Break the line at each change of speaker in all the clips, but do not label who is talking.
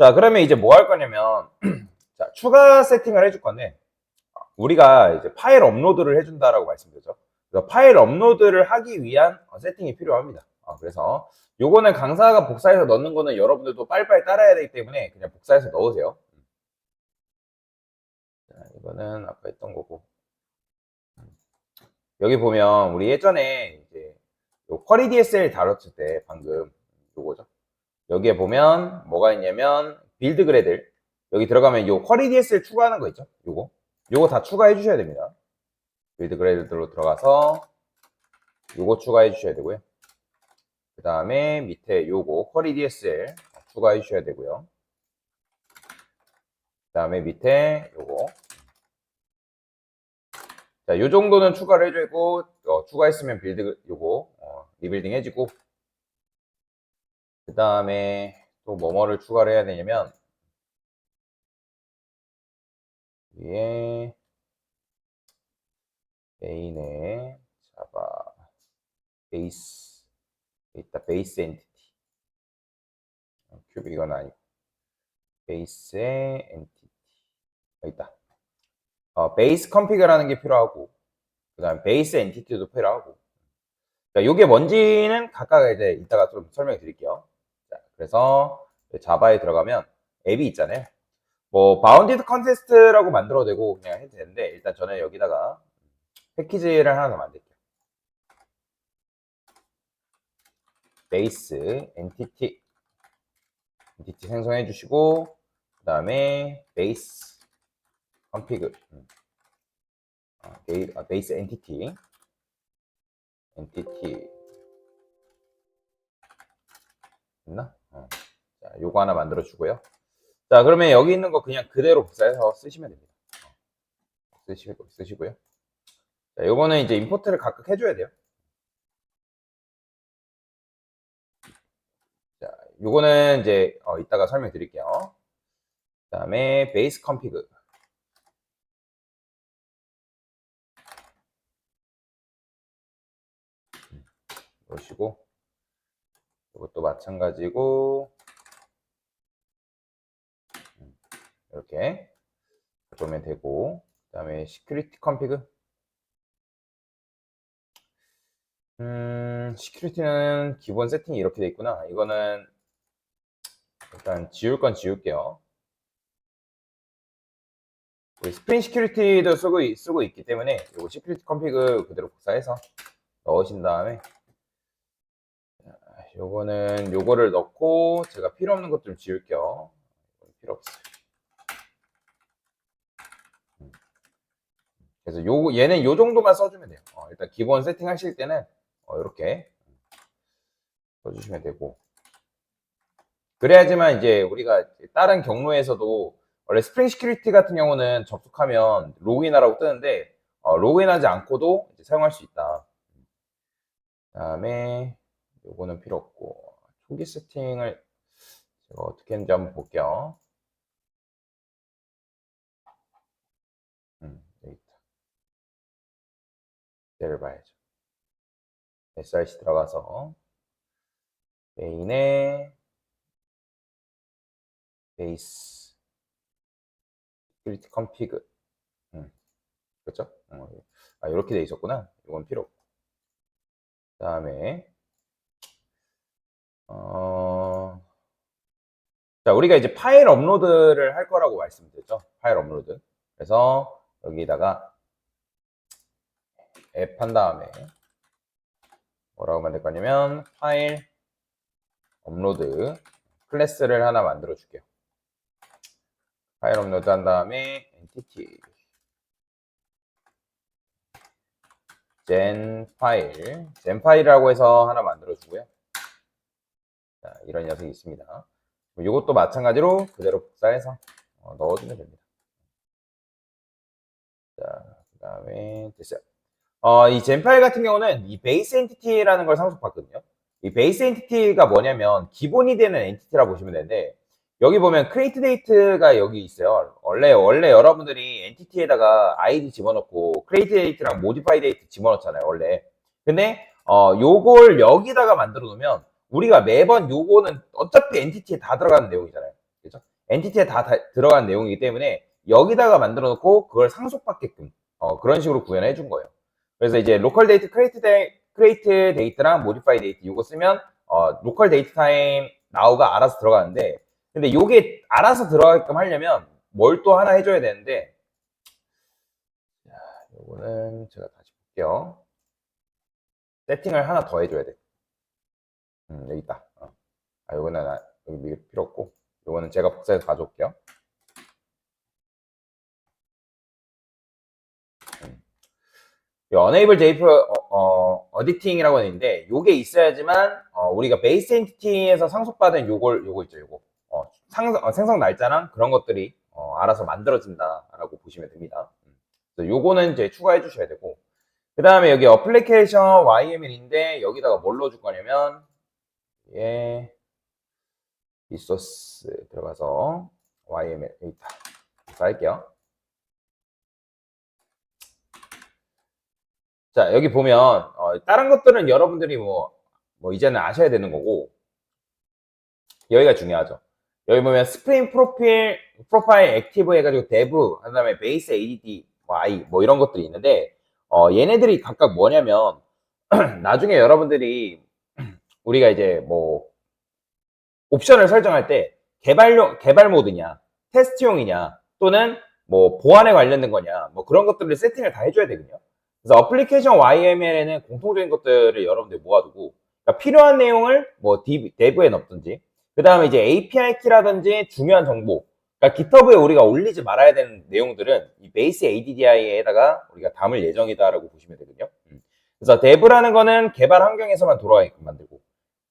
자, 그러면 이제 뭐 할 거냐면, 자, 추가 세팅을 해줄 건데, 우리가 이제 파일 업로드를 해준다라고 말씀드렸죠. 그래서 파일 업로드를 하기 위한 어, 세팅이 필요합니다. 어, 그래서 요거는 강사가 복사해서 넣는 거는 여러분들도 빨리빨리 따라야 되기 때문에 그냥 복사해서 넣으세요. 자, 이거는 아까 했던 거고. 여기 보면 우리 예전에 이제 요 쿼리 DSL 다뤘을 때 방금 요거죠. 여기에 보면 뭐가 있냐면 빌드 그래들 여기 들어가면 요 쿼리 DSL 추가하는 거 있죠. 요거 요거 다 추가해 주셔야 됩니다. 빌드 그래들로 들어가서 요거 추가해 주셔야 되고요. 그 다음에 밑에 요거 쿼리 DSL 추가해 주셔야 되고요. 그 다음에 밑에 요거 자, 요 정도는 추가를 해주고 어, 추가했으면 빌드 요거 어, 리빌딩 해주고 그 다음에 또 뭐뭐를 추가를 해야 되냐면 위에 메인에 자바 베이스 있다. 베이스 엔티티 큐빅 이건 아니고. 베이스의 엔티티 여기 있다. 어, 베이스 컨피그라는 게 필요하고 그 다음 베이스 엔티티도 필요하고. 자, 요게 뭔지는 각각 이제 이따가 좀 설명해 드릴게요. 자, 그래서 자바에 들어가면 앱이 있잖아요. 뭐 바운디드 컨테스트라고 만들어도 되고 그냥 해도 되는데 일단 저는 여기다가 패키지를 하나 더 만들게요. 베이스 엔티티 엔티티 생성해 주시고 그 다음에 베이스 베이, 아, 베이스 엔티티 엔티티 있나? 어. 자, 요거 하나 만들어 주고요. 자, 그러면 여기 있는 거 그냥 그대로 복사해서 쓰시면 됩니다. 어. 쓰시고 쓰시고요. 자, 요거는 이제 임포트를 각각 해줘야 돼요. 자, 요거는 이제 어, 이따가 설명드릴게요. 그 다음에 베이스 컨피그 놓으시고 이것도 마찬가지고. 음, 이렇게 보면 되고. 그 다음에 시큐리티 컨피그 음 시큐리티는 기본 세팅이 이렇게 돼 있구나. 이거는 일단 지울 건 지울게요. 스프링 시큐리티도 쓰고, 있- 쓰고 있기 때문에 이거 시큐리티 컨피그 그대로 복사해서 넣으신 다음에 요거는 요거를 넣고 제가 필요 없는 것 좀 지울게요. 필요 없어요. 음. 그래서 요 얘는 요 정도만 써주면 돼요. 어, 일단 기본 세팅 하실 때는 어, 이렇게 써주시면 되고 그래야지만 이제 우리가 다른 경로에서도 원래 스프링 시큐리티 같은 경우는 접속하면 로그인하라고 뜨는데 어, 로그인하지 않고도 사용할 수 있다. 그다음에 요거는 필요 없고 초기 세팅을 제가 어떻게 했는지 한번 볼게요. 음, 여기 있다. 얘를 봐야죠. SRC 들어가서 메인에 베이스 시큐리티 컨피그 음, 그렇죠? 어, 아 이렇게 돼 있었구나. 이건 필요 없고 그 다음에 어... 자, 우리가 이제 파일 업로드를 할 거라고 말씀드렸죠. 파일 업로드. 그래서 여기다가 앱 한 다음에 뭐라고 만들 거냐면 파일 업로드 클래스를 하나 만들어 줄게요. 파일 업로드 한 다음에 엔티티 젠 파일 젠 파일이라고 해서 하나 만들어 주고요. 자, 이런 녀석이 있습니다. 이것도 마찬가지로 그대로 복사해서 어, 넣어주면 됩니다. 자, 그 다음에 됐어요. 어, 이 젠 파일 같은 경우는 이 베이스 엔티티라는 걸 상속받거든요. 이 베이스 엔티티가 뭐냐면 기본이 되는 엔티티라고 보시면 되는데 여기 보면 크리에이트 데이트가 여기 있어요. 원래 원래 여러분들이 엔티티에다가 아이디 집어넣고 크리에이트 데이트랑 모디파이 데이트 집어넣잖아요. 원래. 근데 어 요걸 여기다가 만들어 놓으면 우리가 매번 요거는 어차피 엔티티에 다 들어가는 내용이잖아요. 그죠? 엔티티에 다, 다 들어간 내용이기 때문에 여기다가 만들어 놓고 그걸 상속받게끔 어, 그런 식으로 구현해 준 거예요. 그래서 이제 로컬 데이트 크레이트 데, 크레이트 데이트랑 모디파이 데이트 이거 쓰면 어, 로컬 데이트 타임 나우가 알아서 들어가는데 근데 요게 알아서 들어가게끔 하려면 뭘 또 하나 해줘야 되는데 자, 요거는 제가 다시 볼게요. 세팅을 하나 더 해줘야 돼. 음, 여기 있다. 어. 아, 요거는 아- 여기 필요 없고 요거는 제가 복사해서 가져올게요. 이 Enable JP 어, 어, 어 디팅이라고 하는데 요게 있어야지만 어, 우리가 베이스 엔티티에서 상속받은 요걸 요거 있죠 요거 어, 상, 어, 생성 날짜랑 그런 것들이 어, 알아서 만들어진다라고 보시면 됩니다. 음. 그래서 요거는 이제 추가해 주셔야 되고 그 다음에 여기 어플리케이션 YML인데 여기다가 뭘 넣어줄 거냐면 예 리소스 들어가서 YML 있다 할게요. 자, 여기 보면, 어, 다른 것들은 여러분들이 뭐, 뭐, 이제는 아셔야 되는 거고, 여기가 중요하죠. 여기 보면 스프링 프로필, 프로파일 액티브 해가지고 데브, 그 다음에 베이스 ADD, 뭐, I, 뭐 이런 것들이 있는데, 어, 얘네들이 각각 뭐냐면, 나중에 여러분들이, 우리가 이제 뭐, 옵션을 설정할 때, 개발용, 개발 모드냐, 테스트용이냐, 또는 뭐, 보안에 관련된 거냐, 뭐 그런 것들을 세팅을 다 해줘야 되거든요. 그래서 어플리케이션 YML에는 공통적인 것들을 여러분들 모아두고 그러니까 필요한 내용을 뭐 데브에 넣든지 그 다음에 이제 API 키라든지 중요한 정보 그러니까 GitHub에 우리가 올리지 말아야 되는 내용들은 이 베이스 ADDI에다가 우리가 담을 예정이다라고 보시면 되거든요. 음. 그래서 데브라는 거는 개발 환경에서만 돌아가게끔 만들고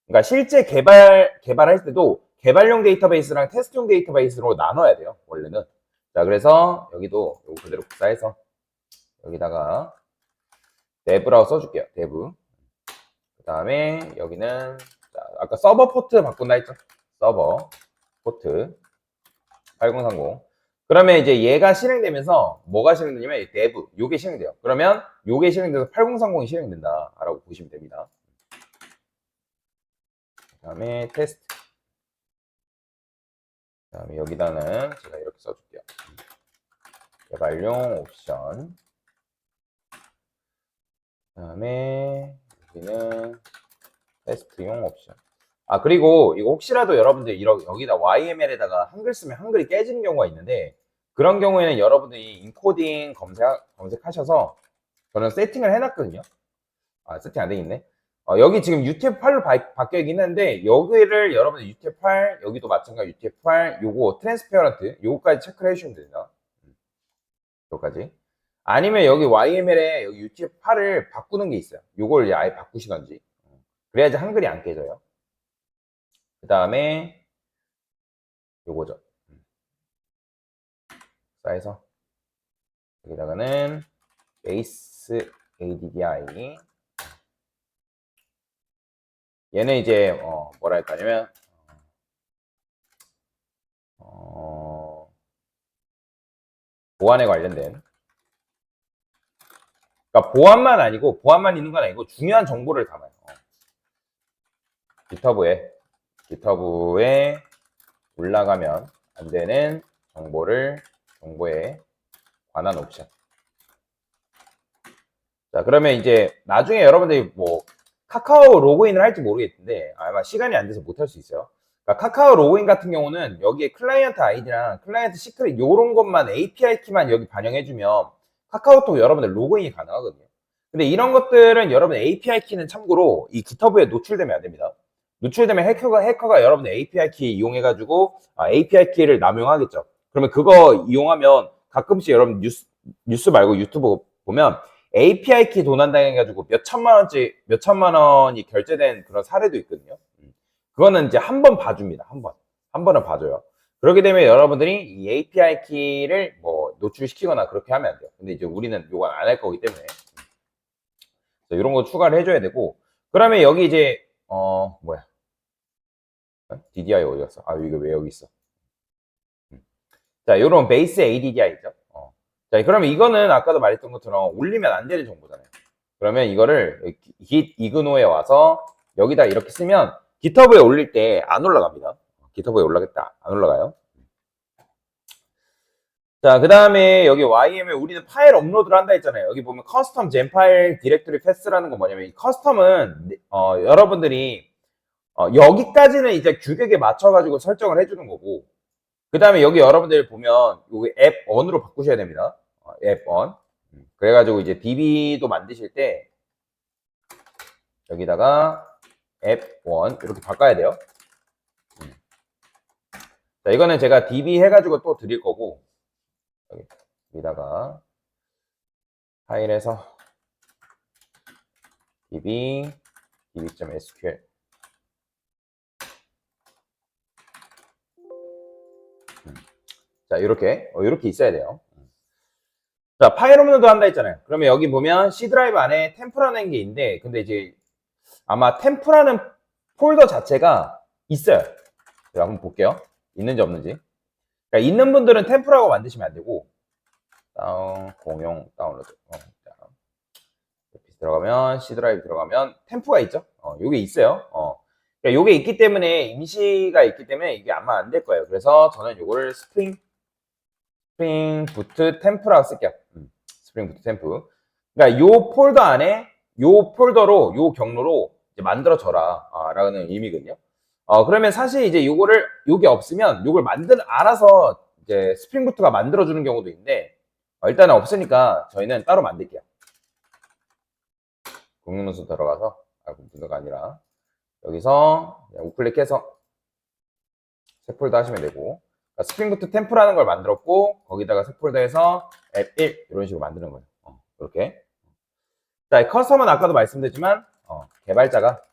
그러니까 실제 개발 개발할 때도 개발용 데이터베이스랑 테스트용 데이터베이스로 나눠야 돼요. 원래는 자 그래서 여기도 이거 그대로 복사해서 여기다가 데브라고 써줄게요. 데브. 그 다음에 여기는 자, 아까 서버 포트 바꾼다 했죠? 서버 포트 8030. 그러면 이제 얘가 실행되면서 뭐가 실행되냐면 이 데브 요게 실행돼요. 그러면 요게 실행돼서 8030이 실행된다라고 보시면 됩니다. 그 다음에 테스트. 그 다음에 여기다는 제가 이렇게 써줄게요. 개발용 옵션. 그다음에 여기는 테스트용 옵션. 아 그리고 이거 혹시라도 여러분들 이러, 여기다 YML에다가 한글 쓰면 한글이 깨지는 경우가 있는데 그런 경우에는 여러분들이 인코딩 검색 검색하셔서 저는 세팅을 해놨거든요. 아 세팅 안 돼 있네. 어, 여기 지금 UTF-8로 바뀌어 있긴 한데 여기를 여러분들 UTF-8 여기도 마찬가지 UTF-8 요거 트랜스페어런트 요거까지 체크를 해주시면 됩니다. 음, 요거까지. 아니면 여기 YML에 여기 UTF-8을 바꾸는 게 있어요. 요걸 아예 바꾸시던지. 그래야지 한글이 안 깨져요. 그 다음에 요거죠. 쌓여서 여기다가는 베이스 ADDI 얘는 이제 어, 뭐라 할까 하냐면 어, 보안에 관련된 그러니까 보안만 아니고 보안만 있는 건 아니고 중요한 정보를 담아요. 어. GitHub에 GitHub에 올라가면 안 되는 정보를 정보에 관한 옵션. 자 그러면 이제 나중에 여러분들이 뭐 카카오 로그인을 할지 모르겠는데 아마 시간이 안 돼서 못 할 수 있어요. 그러니까 카카오 로그인 같은 경우는 여기에 클라이언트 아이디랑 클라이언트 시크릿 이런 것만 API 키만 여기 반영해주면 카카오톡 여러분들 로그인이 가능하거든요. 근데 이런 것들은 여러분 API 키는 참고로 이 GitHub에 노출되면 안 됩니다. 노출되면 해커가 해커가 여러분의 API 키 이용해가지고 아, API 키를 남용하겠죠. 그러면 그거 이용하면 가끔씩 여러분 뉴스 뉴스 말고 유튜브 보면 API 키 도난당해가지고 몇 천만 원치 몇 천만 원이 결제된 그런 사례도 있거든요. 그거는 이제 한 번 봐줍니다. 한 번. 한 번은 봐줘요. 그렇게 되면 여러분들이 이 API 키를 뭐 노출시키거나 그렇게 하면 안 돼요. 근데 이제 우리는 요건 안 할 거기 때문에 이런 거 추가를 해줘야 되고 그러면 여기 이제 어 뭐야 DDI 어디 갔어? 아 이거 왜 여기 있어? 음. 자 이런 베이스 ADDI죠. 어. 자 그러면 이거는 아까도 말했던 것처럼 올리면 안 되는 정보잖아요. 그러면 이거를 git 이그노에 와서 여기다 이렇게 쓰면 GitHub에 올릴 때 안 올라갑니다. GitHub에 올라겠다 안 올라가요. 자, 그 다음에 여기 YM에 우리는 파일 업로드를 한다 했잖아요. 여기 보면 커스텀 젠 파일 디렉토리 패스라는 건 뭐냐면 이 커스텀은 어, 여러분들이 어, 여기까지는 이제 규격에 맞춰가지고 설정을 해주는 거고 그 다음에 여기 여러분들 보면 여기 앱 on으로 바꾸셔야 됩니다. 어, 앱 on. 음, 그래가지고 이제 DB도 만드실 때 여기다가 앱 on 이렇게 바꿔야 돼요. 음. 자, 이거는 제가 DB 해가지고 또 드릴 거고 여기, 여기다가 파일에서 db db.sql 자 이렇게 어, 이렇게 있어야 돼요. 자 파일 업로드 한다 했잖아요. 그러면 여기 보면 C 드라이브 안에 템프라는 게 있는데 근데 이제 아마 템프라는 폴더 자체가 있어요. 제가 한번 볼게요. 있는지 없는지. 그러니까 있는 분들은 템프라고 만드시면 안 되고 다운 공용 다운로드 어, 들어가면 C 드라이브 들어가면 템프가 있죠. 어, 요게 있어요. 어. 그러니까 요게 있기 때문에 임시가 있기 때문에 이게 아마 안 될 거예요. 그래서 저는 요거를 스프링 스프링 부트 템프라고 쓸게요. 음, 스프링 부트 템프. 그러니까 요 폴더 안에 요 폴더로 요 경로로 만들어져라 아, 라는 의미거든요. 어, 그러면 사실 이제 요거를, 요게 없으면 요걸 만들, 알아서 이제 스프링 부트가 만들어 주는 경우도 있는데, 어, 일단은 없으니까 저희는 따로 만들게요. 공용 문서 들어가서, 아, 문서가 아니라, 여기서 우클릭해서 새 폴더 하시면 되고, 그러니까 스프링 부트 템프라는 걸 만들었고, 거기다가 새 폴더에서 앱 1, 이런 식으로 만드는 거예요. 어, 이렇게. 자, 커스텀은 아까도 말씀드렸지만, 어, 개발자가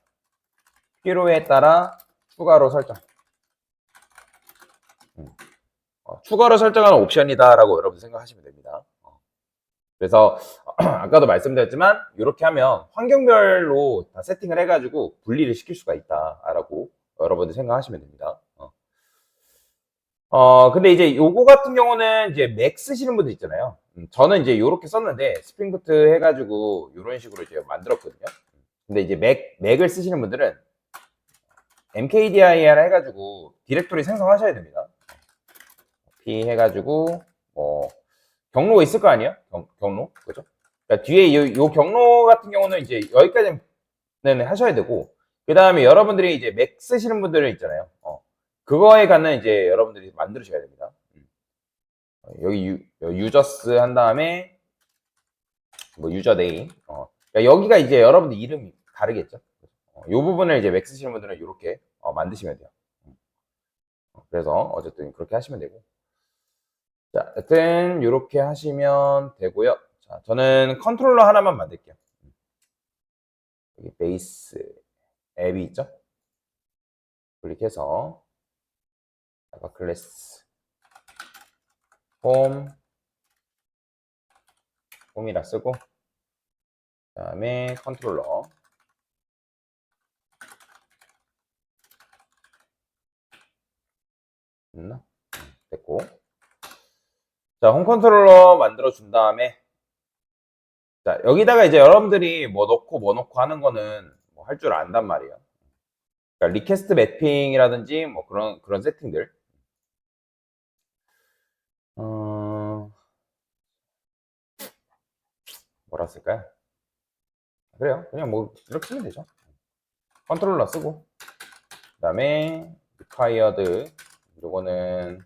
필요에 따라 추가로 설정. 음. 어, 추가로 설정하는 옵션이다라고 여러분 생각하시면 됩니다. 어. 그래서 아까도 말씀드렸지만 이렇게 하면 환경별로 다 세팅을 해가지고 분리를 시킬 수가 있다라고 여러분들 생각하시면 됩니다. 어. 어, 근데 이제 요거 같은 경우는 이제 맥 쓰시는 분들 있잖아요. 음, 저는 이제 요렇게 썼는데 스프링부트 해가지고 이런 식으로 이제 만들었거든요. 근데 이제 맥, 맥을 쓰시는 분들은 mkdir 해가지고 디렉토리 생성하셔야 됩니다. p 해가지고 뭐 경로가 있을 거 아니에요? 경, 경로 그죠? 그러니까 뒤에 요, 요 경로 같은 경우는 이제 여기까지는 하셔야 되고 그 다음에 여러분들이 이제 맥 쓰시는 분들은 있잖아요. 어, 그거에 관한 이제 여러분들이 만들으셔야 됩니다. 음. 어, 여기 유, 유저스 한 다음에 뭐 유저 네임 어, 그러니까 여기가 이제 여러분들 이름이 다르겠죠. 어, 이 부분을 이제 맥 쓰시는 분들은 이렇게 어, 만드시면 돼요. 어, 그래서 어쨌든 그렇게 하시면 되고. 자, 여튼 이렇게 하시면 되고요. 자, 저는 컨트롤러 하나만 만들게요. 여기 베이스 앱이 있죠? 클릭해서 아까 클래스 홈 홈이라 쓰고 그 다음에 컨트롤러 됐나? 됐고. 자, 홈 컨트롤러 만들어 준 다음에 자, 여기다가 이제 여러분들이 뭐 넣고 뭐 넣고 하는 거는 뭐 할 줄 안단 말이에요. 그러니까 리퀘스트 매핑이라든지 뭐 그런 그런 세팅들. 어... 쓸까요? 그래요. 그냥 뭐 이렇게 쓰면 되죠. 컨트롤러 쓰고 그 다음에 required 요거는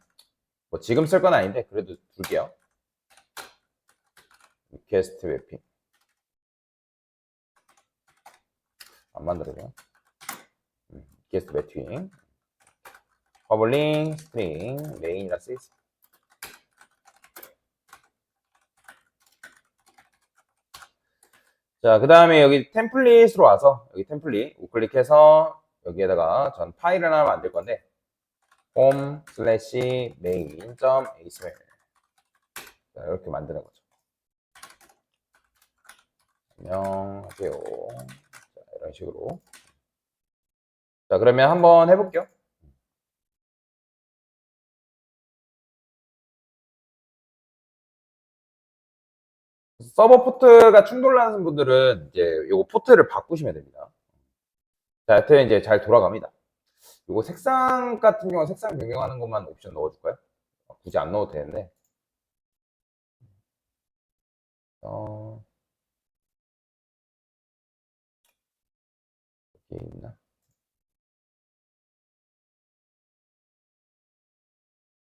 뭐 지금 쓸 건 아닌데 그래도 둘게요. 리퀘스트 웹핑 안 만들어요. 리퀘스트 웹핑 퍼블링 스트링 메인이라 쓰있어. 자, 그 다음에 여기 템플릿으로 와서 여기 템플릿 우클릭해서 여기에다가 전 파일을 하나 만들 건데 홈 슬래시 메인 점 asml 이렇게 만드는 거죠. 안녕하세요. 자, 이런 식으로. 자, 그러면 한번 해볼게요. 서버 포트가 충돌하는 분들은 이제 요거 포트를 바꾸시면 됩니다. 자, 여튼 이제 잘 돌아갑니다. 요거 색상 같은 경우 색상 변경하는 것만 옵션 넣어줄까요? 굳이 안 넣어도 되는데 어, 여기 있나?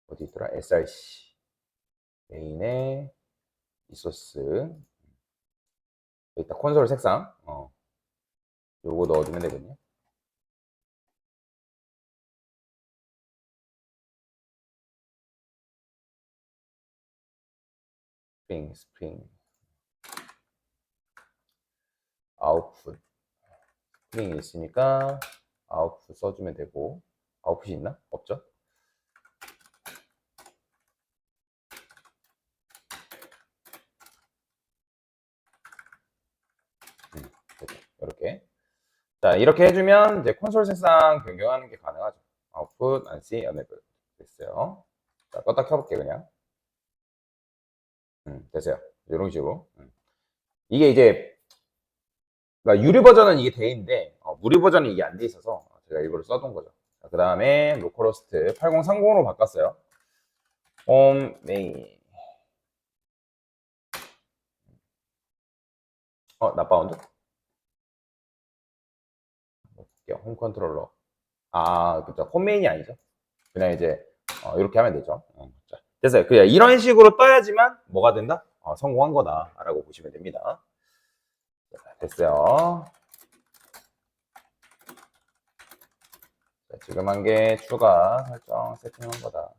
어디 있더라? src 메인에 여기 있다 콘솔 색상 어. 요거 넣어주면 되거든요 스프링 스프링 아웃풋 스프링이 있으니까 아웃풋 써주면 되고 아웃풋이 있나? 없죠? 이렇게 자 이렇게 해주면 이제 콘솔 색상 변경하는 게 가능하죠. 아웃풋 안시 enable. 됐어요. 자 껐다 켜볼게 그냥. 음, 됐어요. 이런 식으로. 음. 이게 이제 그러니까 유료 버전은 이게 돼 있는데 어, 무료 버전은 이게 안 돼 있어서 제가 일부러 써둔 거죠. 그 다음에 로컬호스트 8030으로 바꿨어요. 홈 메인. 어 나바운드 볼게요. 홈 컨트롤러. 아, 그죠. 홈 메인이 아니죠. 그냥 이제, 어, 이렇게 하면 되죠. 어, 자, 됐어요. 그냥 이런 식으로 떠야지만 뭐가 된다? 어, 성공한 거다. 라고 보시면 됩니다. 자, 됐어요. 자, 지금 한 게 추가 설정 세팅한 거다.